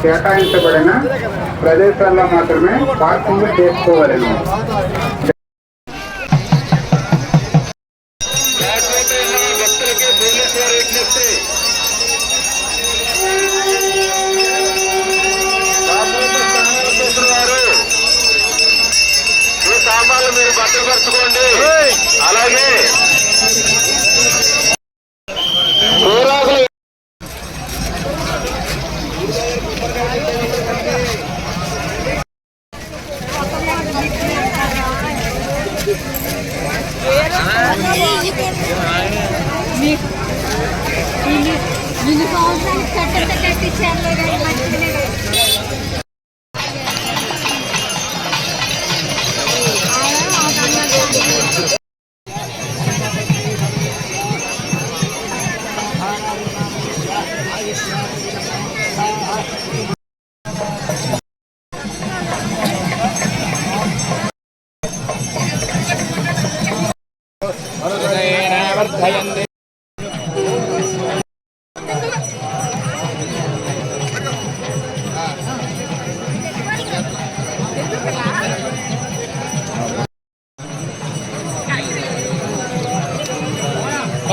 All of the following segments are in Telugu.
కేటాయించబడిన ప్రదేశాల్లో మాత్రమే పార్కింగ్ చేసుకోవలను. ఈ సామాన్లు మీరు భద్రపరచుకోండి అలాగే ఇన్ని సంవత్సరాలు కట్టంత కట్టించారు కానీ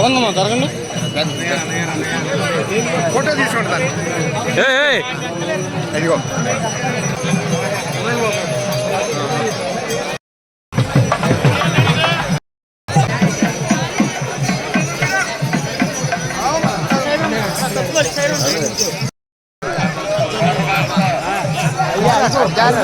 పదంగమ్మా జరగండి ఫోటో తీసుకుంటాను ఇదిగో. అరే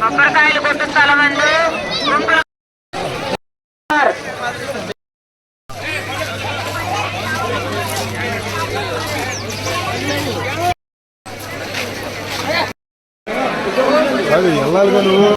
కొబ్బరికాయలు కొట్టు స్థలం అండి. అది వెళ్ళాలిగా నువ్వు?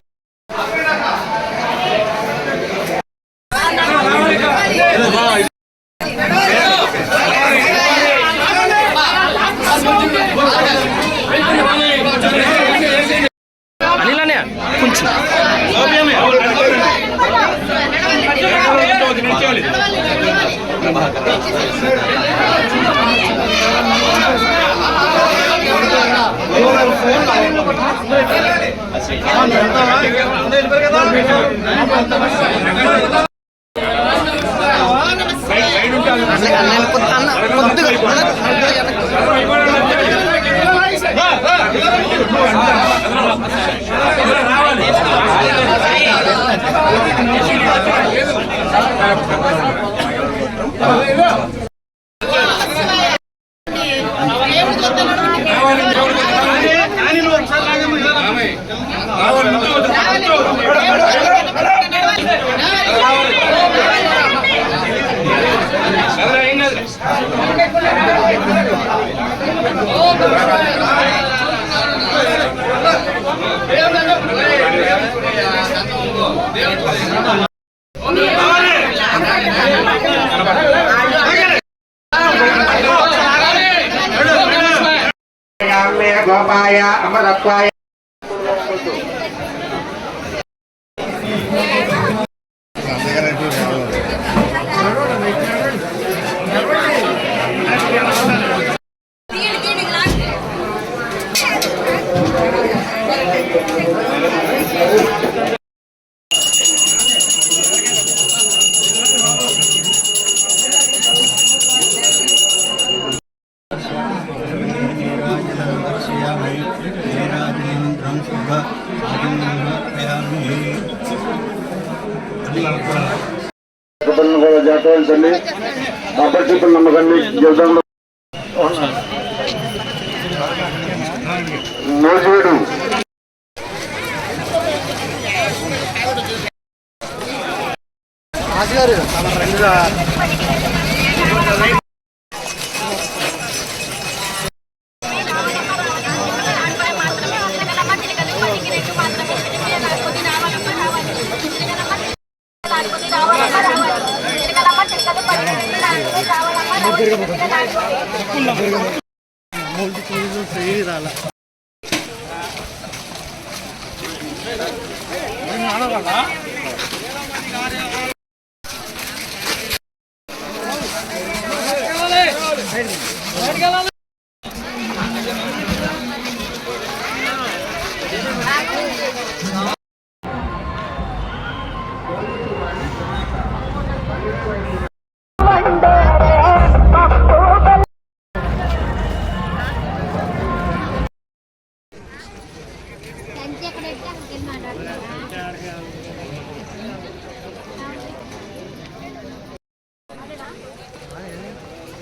రావాలి కొంచెం గోపాయ అమరత్వాయ నమ్మకండి. సంచి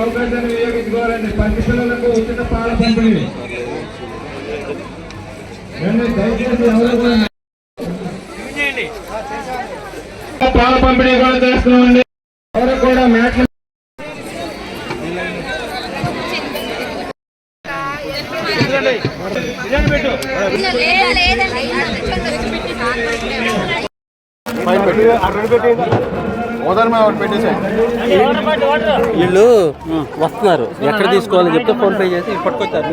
అవకాశాన్ని వినియోగించుకోవాలండి పిల్లలకు ఉచిత పాల పంపిణీ ఏమండి? దయచేసి ఎవరు కూడా పాల పంపిణీ కూడా చేస్తున్నామండి ఎవరు కూడా మ్యాట్లు వీళ్ళు వస్తున్నారు. ఎక్కడ తీసుకోవాలని చెప్తే ఫోన్ పే చేసి పట్టుకొచ్చారు.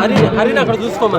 హరి హరిని అక్కడ చూసుకోమా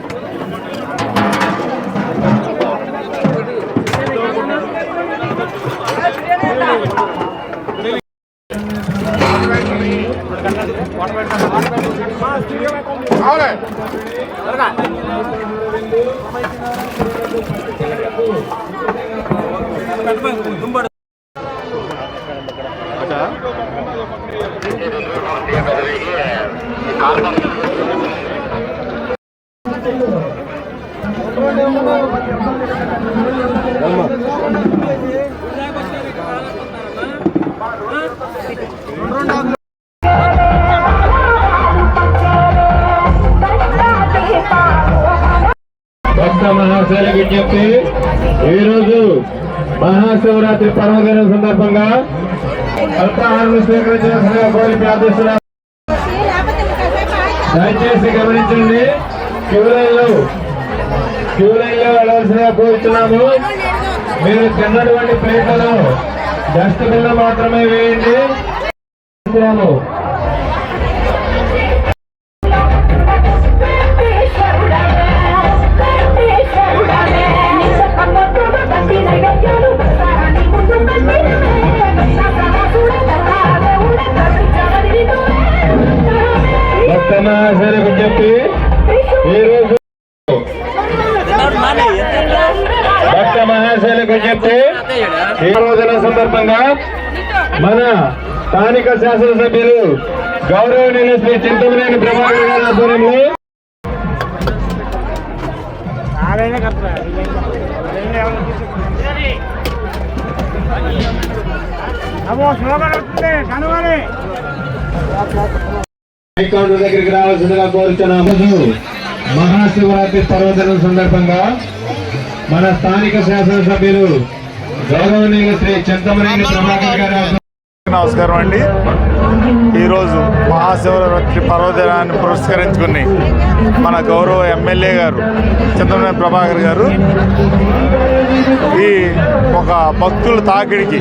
భక్త మహాశైల విజ్ఞప్తి ఈరోజు మహాశివరాత్రి పర్వదినం సందర్భంగా అల్పాహారం స్వీకరించాల్సిన కోరి ప్రార్థిస్తున్నాం దయచేసి గమనించండి. క్యూ లైన్లో క్యూ లో వెళ్ళవలసిందిగా కోరుతున్నాము మీరు తిన్నటువంటి ప్లేట్లలో డస్ట్బిన్లో మాత్రమే వేయండి. కోరుతున్నాము. భక్త మహాశయులకు చెప్పి ఈరోజు భక్త మహాశైలకు చెప్పి ఈ రోజున సందర్భంగా మన స్థానిక శాసనసభ్యులు గౌరవనీయులు శ్రీ చింతమనేని ప్రభాకర్ గారి ఆధ్వర్యంలో హైకోర్టు దగ్గరికి రావాల్సిందిగా కోరుతున్నాము. మహాశివరాత్రి పర్వదినం సందర్భంగా మన స్థానిక శాసనసభ్యులు గౌరవనీయులు శ్రీ చింతమనేని ప్రభాకర్ గారి నమస్కారం అండి. ఈరోజు మహాశివరాత్రి పర్వదినాన్ని పురస్కరించుకుని మన గౌరవ ఎమ్మెల్యే గారు చింతమనేని ప్రభాకర్ గారు ఈ ఒక భక్తుల తాకిడికి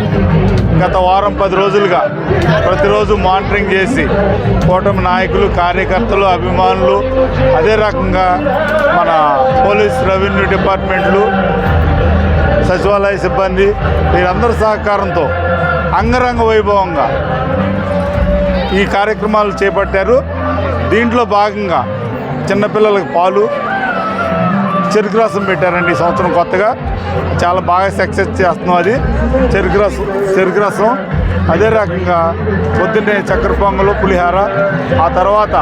గత వారం పది రోజులుగా ప్రతిరోజు మానిటరింగ్ చేసి కూటమి నాయకులు కార్యకర్తలు అభిమానులు అదే రకంగా మన పోలీస్ రెవెన్యూ డిపార్ట్మెంట్లు సచివాలయ సిబ్బంది వీరందరి సహకారంతో అంగరంగ వైభవంగా ఈ కార్యక్రమాలు చేపట్టారు. దీంట్లో భాగంగా చిన్నపిల్లలకు పాలు చెరుకు రసం పెట్టారండి ఈ సంవత్సరం కొత్తగా. చాలా బాగా సక్సెస్ చేస్తున్నాం అది. చెరుకు రసం చెరుకు రసం. అదే రకంగా పొద్దున్నే చక్కెర పొంగలు పులిహార. ఆ తర్వాత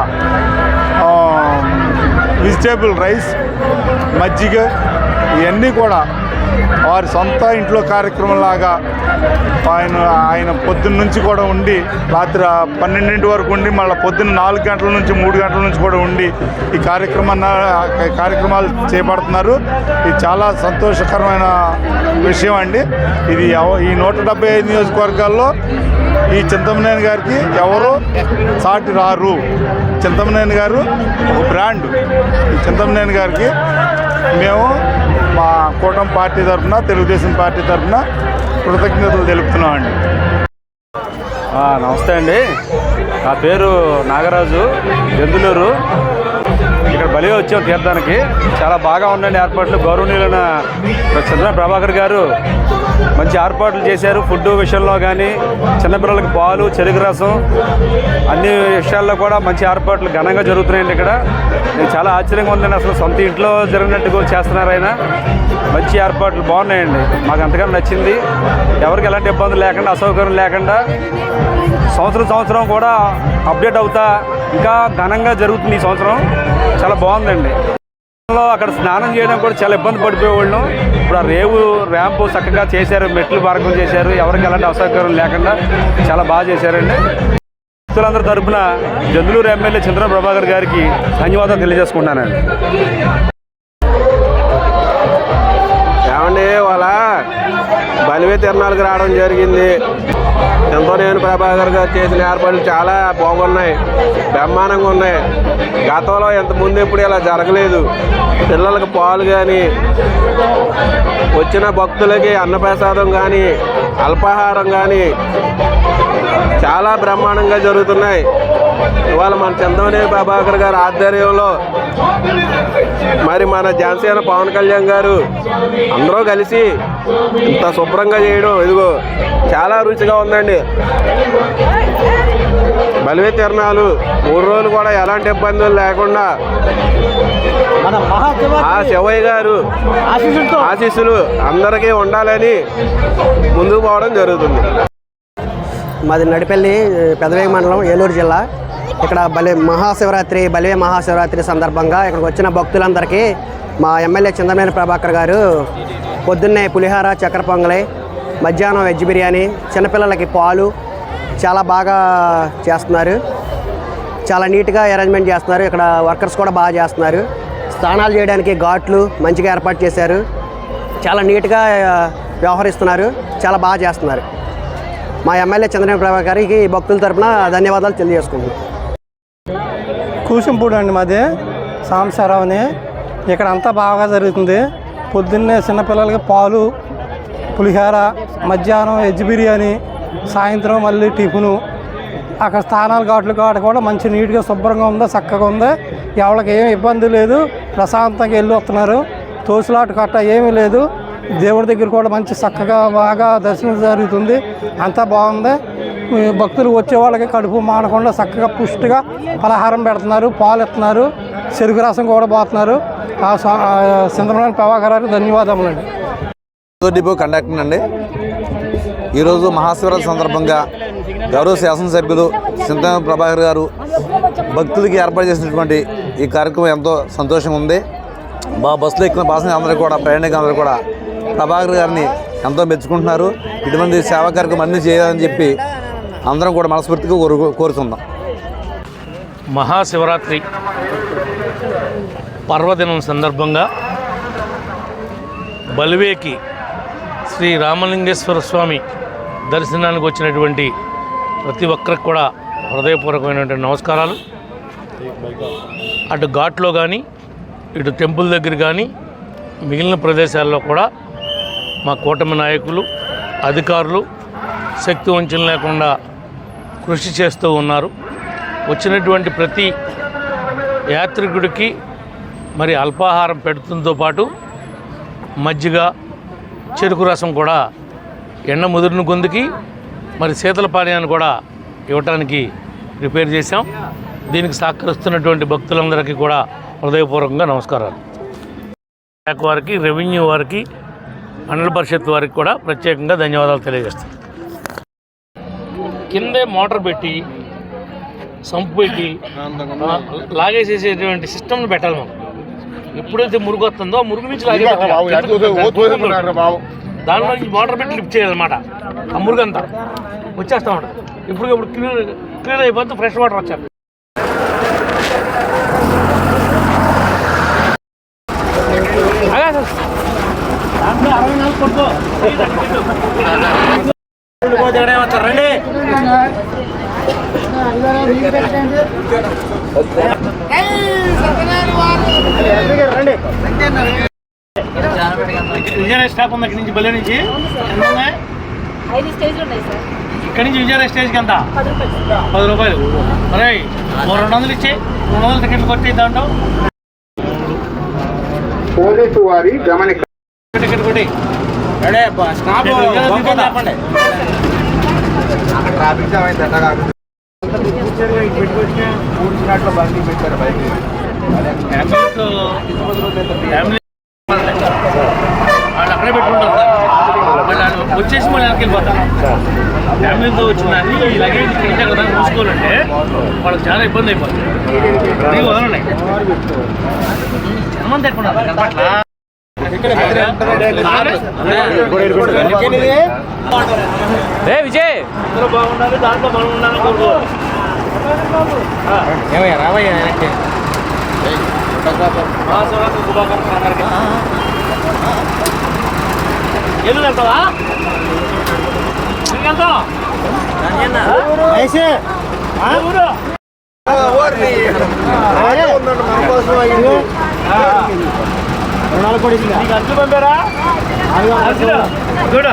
వెజిటేబుల్ రైస్ మజ్జిగ ఇవన్నీ కూడా వారి సొంత ఇంట్లో కార్యక్రమంలాగా ఆయన ఆయన పొద్దున్న నుంచి కూడా ఉండి రాత్రి పన్నెండింటి వరకు ఉండి మళ్ళీ పొద్దున్న నాలుగు గంటల నుంచి మూడు గంటల నుంచి కూడా ఉండి ఈ కార్యక్రమాన్ని కార్యక్రమాలు చేపడుతున్నారు. ఇది చాలా సంతోషకరమైన విషయం అండి. ఇది ఎవ- ఈ నూట డెబ్బై ఐదు నియోజకవర్గాల్లో ఈ చింతమనేని గారికి ఎవరు సాటి రారు. చింతమనేని గారు ఒక బ్రాండ్. ఈ చింతమనేని గారికి మేము మా కూటమి పార్టీ తరఫున తెలుగుదేశం పార్టీ తరఫున కృతజ్ఞతలు తెలుపుతున్నామండి. నమస్తే అండి. నా పేరు నాగరాజు దెందులూరు ఇక్కడ బలి వచ్చాం తీర్థానికి. చాలా బాగా ఉండండి ఏర్పాట్లు. గౌరవనీయులైన చంద్ర ప్రభాకర్ గారు మంచి ఏర్పాట్లు చేశారు. ఫుడ్ విషయంలో కానీ చిన్నపిల్లలకి పాలు చెరుకు రసం అన్ని విషయాల్లో కూడా మంచి ఏర్పాట్లు ఘనంగా జరుగుతున్నాయండి ఇక్కడ. నేను చాలా ఆశ్చర్యంగా ఉందండి అసలు సొంత ఇంట్లో జరిగినట్టుగా చేస్తున్నారు ఆయన. మంచి ఏర్పాట్లు బాగున్నాయండి. మాకు అంతగానో నచ్చింది. ఎవరికి ఎలాంటి ఇబ్బందులు లేకుండా అసౌకర్యం లేకుండా సంవత్సరం సంవత్సరం కూడా అప్డేట్ అవుతా ఇంకా ఘనంగా జరుగుతుంది ఈ సంవత్సరం. చాలా బాగుందండి. అక్కడ స్నానం చేయడం కూడా చాలా ఇబ్బంది పడిపోయేవాళ్ళం. ఇప్పుడు ఆ రేవు ర్యాంపు చక్కగా చేశారు మెట్లు మార్గం చేశారు ఎవరికి ఎలాంటి అసౌకర్యం లేకుండా చాలా బాగా చేశారండి. భక్తులందరి తరఫున జందులూరు ఎమ్మెల్యే చంద్ర ప్రభాకర్ గారికి ధన్యవాదాలు తెలియజేసుకుంటానండి ఏమండి వాళ్ళ బలివే తిరణాలకు రావడం జరిగింది. ఎంతో నేను ప్రభాకర్ గారు చేసిన ఏర్పాట్లు చాలా బాగున్నాయి. బ్రహ్మాండంగా ఉన్నాయి. గతంలో ఇంత ముందు ఎప్పుడు ఇలా జరగలేదు. పిల్లలకు పాలు కానీ వచ్చిన భక్తులకి అన్నప్రసాదం కానీ అల్పాహారం కానీ చాలా బ్రహ్మాండంగా జరుగుతున్నాయి. ఇవాళ మన చందమనేని ప్రభాకర్ గారి ఆధ్వర్యంలో మరి మన జనసేన పవన్ కళ్యాణ్ గారు అందరూ కలిసి ఇంత శుభ్రంగా చేయడం ఇదిగో చాలా రుచిగా ఉందండి. బలివే తిరణాలు మూడు రోజులు కూడా ఎలాంటి ఇబ్బందులు లేకుండా ఆ శివయ్య గారు ఆశీస్సులు అందరికీ ఉండాలని ముందుకు పోవడం జరుగుతుంది. మాది నడిపల్లి పెదవేగి మండలం ఏలూరు జిల్లా. ఇక్కడ బలి మహాశివరాత్రి బలివే మహాశివరాత్రి సందర్భంగా ఇక్కడికి వచ్చిన భక్తులందరికీ మా ఎమ్మెల్యే చంద్రమేని ప్రభాకర్ గారు పొద్దున్నే పులిహార చక్కెర పొంగలి మధ్యాహ్నం వెజ్ బిర్యానీ చిన్నపిల్లలకి పాలు చాలా బాగా చేస్తున్నారు. చాలా నీట్గా అరేంజ్మెంట్ చేస్తున్నారు. ఇక్కడ వర్కర్స్ కూడా బాగా చేస్తున్నారు. స్నానాలు చేయడానికి ఘాట్లు మంచిగా ఏర్పాటు చేశారు. చాలా నీట్గా వ్యవహరిస్తున్నారు. చాలా బాగా చేస్తున్నారు. మా ఎమ్మెల్యే చంద్రబాబు ప్రభాకర్ గారికి భక్తుల తరపున ధన్యవాదాలు తెలియజేసుకుంటున్నాం. కూసింపూడు అండి మాది సాంసారావుని ఇక్కడ అంతా బాగా జరుగుతుంది. పొద్దున్నే చిన్నపిల్లలకి పాలు పులిహోర మధ్యాహ్నం వెజ్ బిర్యానీ సాయంత్రం మళ్ళీ టిఫిను. అక్కడ స్థానాలు ఘాట్లు కాడ కూడా మంచి నీట్గా శుభ్రంగా ఉందో చక్కగా ఉందా. ఎవరికి ఏం ఇబ్బంది లేదు ప్రశాంతంగా వెళ్ళి వస్తున్నారు. తోసులాట కట్ట ఏమీ లేదు. దేవుడి దగ్గర కూడా మంచి చక్కగా బాగా దర్శనం జరుగుతుంది. అంతా బాగుంది. భక్తులు వచ్చే వాళ్ళకి కడుపు మానకుండా చక్కగా పుష్టిగా పలహారం పెడుతున్నారు పాలు ఇస్తున్నారు చెరుకు రసం కూడా పోతున్నారు ఆ స్వా- ఆ చంద్రబాబు ప్రభాకర్ ధన్యవాదములండి డిపో కండక్టర్ అండి. ఈరోజు మహాశివరాత్రి సందర్భంగా గౌరవ శాసనసభ్యులు చింతన ప్రభాకర్ గారు భక్తులకి ఏర్పాటు చేసినటువంటి ఈ కార్యక్రమం ఎంతో సంతోషంగా ఉంది. మా బస్సులో ఎక్కిన పాసెంజర్ అందరూ కూడా ప్రయాణికులందరూ కూడా ప్రభాకర్ గారిని ఎంతో మెచ్చుకుంటున్నారు. ఇటువంటి సేవా కార్యక్రమం అన్నీ చేయాలని చెప్పి అందరం కూడా మనస్ఫూర్తిగా కోరు కోరుతున్నాం మహాశివరాత్రి పర్వదినం సందర్భంగా బలివేకి శ్రీ రామలింగేశ్వర స్వామి దర్శనానికి వచ్చినటువంటి ప్రతి ఒక్కరికి కూడా హృదయపూర్వకమైనటువంటి నమస్కారాలు. అటు ఘాట్లో కానీ ఇటు టెంపుల్ దగ్గర కానీ మిగిలిన ప్రదేశాల్లో కూడా మా కూటమి నాయకులు అధికారులు శక్తి వంచన లేకుండా కృషి చేస్తూ ఉన్నారు. వచ్చినటువంటి ప్రతి యాత్రికుడికి మరి అల్పాహారం పెడుతుంతో పాటు మజ్జిగ చెరుకు రసం కూడా ఎండ ముదిరిన గొంతుకి మరి శీతల పానీయాన్ని కూడా ఇవ్వటానికి ప్రిపేర్ చేశాం. దీనికి సహకరిస్తున్నటువంటి భక్తులందరికీ కూడా హృదయపూర్వకంగా నమస్కారాలు. వారికి రెవెన్యూ వారికి మండల పరిషత్ వారికి కూడా ప్రత్యేకంగా ధన్యవాదాలు తెలియజేస్తాం కిందే మోటార్ పెట్టి సంపు పెట్టి లాగేసేసేటువంటి సిస్టమ్ని పెట్టాలి మనం. ఎప్పుడైతే మురుగు వస్తుందో ఆ మురుగు నుంచి లాగే. దానిలో నుంచి మోటార్ పెట్టి లిఫ్ట్ చేయాలన్నమాట ఆ మురుగు అంతా వచ్చేస్తా ఉంటుంది. ఇప్పుడు ఇప్పుడు క్లియర్ క్లియర్ అయిపోతే ఫ్రెష్ వాటర్ వచ్చారు రండి విజయనగర స్టాప్ ఉంది అక్కడి నుంచి బల్లె నుంచి. ఇక్కడి నుంచి విజయనగర స్టేజ్కి ఎంత? పది రూపాయలు. పది రూపాయలు. అరే ఓ రెండు వందలు ఇచ్చి రెండు వందల టికెట్లు కొట్టి దాంట్లో. పోలీసు వారి గమనిక టికెట్ కొట్టి ట్రాఫిక్ జామ్ అయింది అక్కడే వాళ్ళు వచ్చేసి మళ్ళీ వెనక్కి వెళ్ళిపోతారు. ఫ్యామిలీతో వచ్చిన దాన్ని లగేజ్ ఇంటే కదా చూసుకోవాలంటే వాళ్ళకి చాలా ఇబ్బంది అయిపోతుంది. వదలండి. జన్మంత ఎక్కువ కనపట్ల? రే విజయ్ బాగుండాలి దాంట్లో మనం ఉండాలని ఏమయ్యా రావయ్యా వెనక్కి ఎల్లు వెళ్తావా ఊరు నీకు అట్లు పంపారా? చూడు